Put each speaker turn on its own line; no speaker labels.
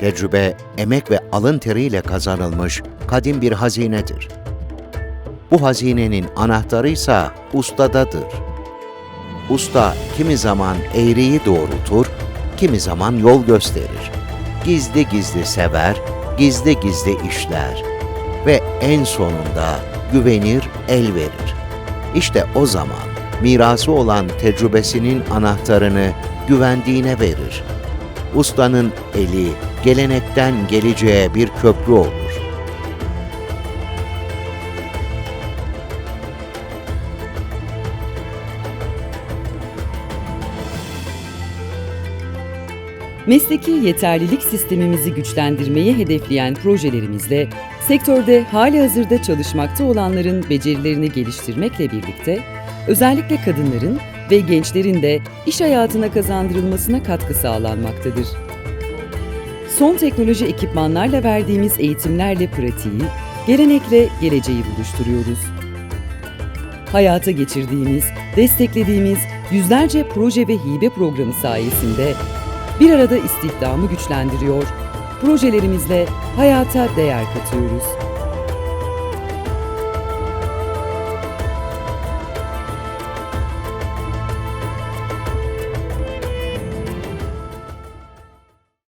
Tecrübe, emek ve alın teriyle kazanılmış kadim bir hazinedir. Bu hazinenin anahtarı ise ustadadır. Usta kimi zaman eğriyi doğrultur, kimi zaman yol gösterir. Gizli gizli sever, gizli gizli işler ve en sonunda güvenir, el verir. İşte o zaman mirası olan tecrübesinin anahtarını güvendiğine verir. Ustanın eli gelenekten geleceğe bir köprü olur.
Mesleki yeterlilik sistemimizi güçlendirmeyi hedefleyen projelerimizle sektörde hali hazırda çalışmakta olanların becerilerini geliştirmekle birlikte özellikle kadınların ve gençlerin de iş hayatına kazandırılmasına katkı sağlanmaktadır. Son teknoloji ekipmanlarla verdiğimiz eğitimlerle pratiği, gelenekle geleceği buluşturuyoruz. Hayata geçirdiğimiz, desteklediğimiz yüzlerce proje ve hibe programı sayesinde bir arada istihdamı güçlendiriyor, projelerimizle hayata değer katıyoruz.